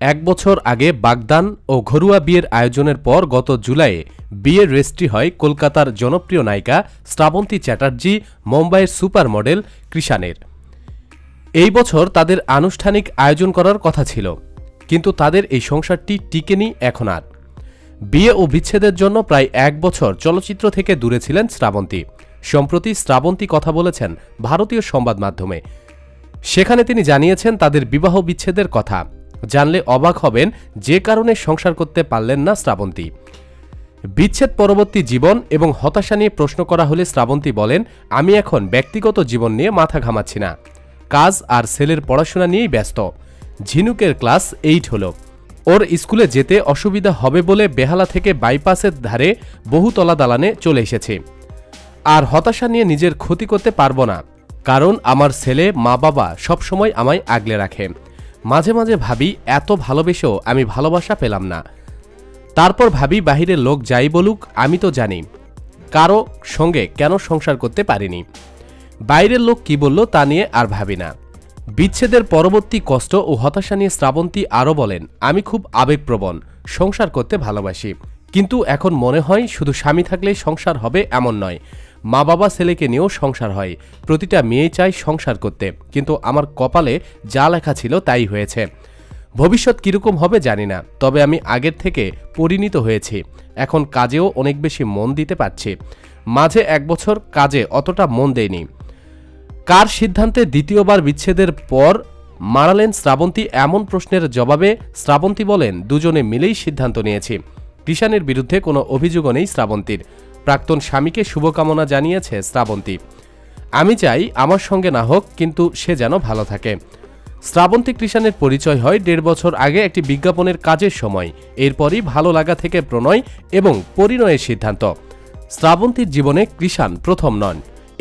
এক বছর আগে বাগদান ও ঘরুয়া বিয়ের আয়োজনের পর গত জুলাইয়ে বিয়ের রেজিস্ট্রি হয় কলকাতার জনপ্রিয় নায়িকা শ্রাবন্তী চ্যাটার্জি, মুম্বাইয়ের সুপার মডেল কৃষানের এই বছর তাদের আনুষ্ঠানিক আয়োজন করার কথা ছিল, কিন্তু তাদের এই সংসারটি টিকেনি এখন আর। বিয়ে ও বিচ্ছেদের জন্য প্রায় এক বছর চলচ্চিত্র থেকে দূরে ছিলেন শ্রাবন্তী। সম্প্রতি শ্রাবন্তী কথা বলেছেন ভারতীয় সংবাদ মাধ্যমে। সেখানে তিনি জানিয়েছেন তাদের বিবাহ বিচ্ছেদের কথা। জানলে অবাক হবেন, যে কারণে সংসার করতে পারলেন না শ্রাবন্তী। বিচ্ছেদ পরবর্তী জীবন এবং হতাশা নিয়ে প্রশ্ন করা হলে শ্রাবন্তী বলেন, আমি এখন ব্যক্তিগত জীবন নিয়ে মাথা ঘামাচ্ছি না। কাজ আর ছেলের পড়াশোনা নিয়েই ব্যস্ত। ঝিনুকের ক্লাস এইট হলো। ওর স্কুলে যেতে অসুবিধা হবে বলে বেহালা থেকে বাইপাসের ধারে বহুতলা দালানে চলে এসেছে। আর হতাশা নিয়ে নিজের ক্ষতি করতে পারব না, কারণ আমার ছেলে মা বাবা সবসময় আমায় আগলে রাখে। মাঝে মাঝে ভাবি, এত ভালোবেসেও আমি ভালোবাসা পেলাম না। তারপর ভাবি, বাহিরের লোক যাই বলুক, আমি তো জানি। কারও সঙ্গে কেন সংসার করতে পারিনি? বাইরের লোক কি বলল তা নিয়ে আর ভাবি না। বিচ্ছেদের পরবর্তী কষ্ট ও হতাশা নিয়ে শ্রাবন্তী আরও বলেন, আমি খুব আবেগপ্রবণ, সংসার করতে ভালোবাসি। কিন্তু এখন মনে হয় শুধু স্বামী থাকলেই সংসার হবে এমন নয়। মা বাবা ছেলেকে নিয়েও সংসার হয়। প্রতিটা মেয়ে চায় সংসার করতে। কিন্তু আমার কপালে যা লেখা ছিল তাই হয়েছে। ভবিষ্যৎ কীরকম হবে জানি না, তবে আমি আগের থেকে পরিণত হয়েছি। এখন কাজেও অনেক বেশি মন দিতে পারছি। মাঝে এক বছর কাজে অতটা মন দেয়নি কার সিদ্ধান্তে দ্বিতীয়বার বিচ্ছেদের পর মারালেন শ্রাবন্তী এমন প্রশ্নের জবাবে শ্রাবন্তী বলেন, দুজনে মিলেই সিদ্ধান্ত নিয়েছি। কৃষানের বিরুদ্ধে কোনো অভিযোগও নেই শ্রাবন্তীর। প্রাক্তন স্বামীকে শুভকামনা জানিয়েছে শ্রাবন্তী। আমি চাই আমার সঙ্গে না হোক, কিন্তু সে যেন ভালো থাকে। শ্রাবন্তী কৃষানের পরিচয় হয় দেড় বছর আগে একটি বিজ্ঞাপনের কাজের সময়। এরপরই ভালো লাগা থেকে প্রণয় এবং পরিণয়ের সিদ্ধান্ত। শ্রাবন্তীর জীবনে কৃষান প্রথম নন।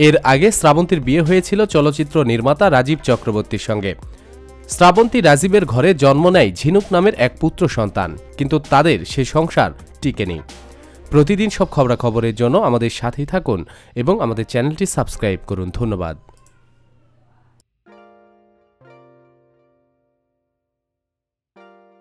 এর আগে শ্রাবন্তীর বিয়ে হয়েছিল চলচ্চিত্র নির্মাতা রাজীব চক্রবর্তীর সঙ্গে। শ্রাবন্তী রাজীবের ঘরে জন্ম নেয় ঝিনুক নামের এক পুত্র সন্তান, কিন্তু তাদের সে সংসার টিকেনি। প্রতিদিন সব খবরাখবরের জন্য আমাদের সাথেই থাকুন এবং আমাদের চ্যানেলটি সাবস্ক্রাইব করুন। ধন্যবাদ।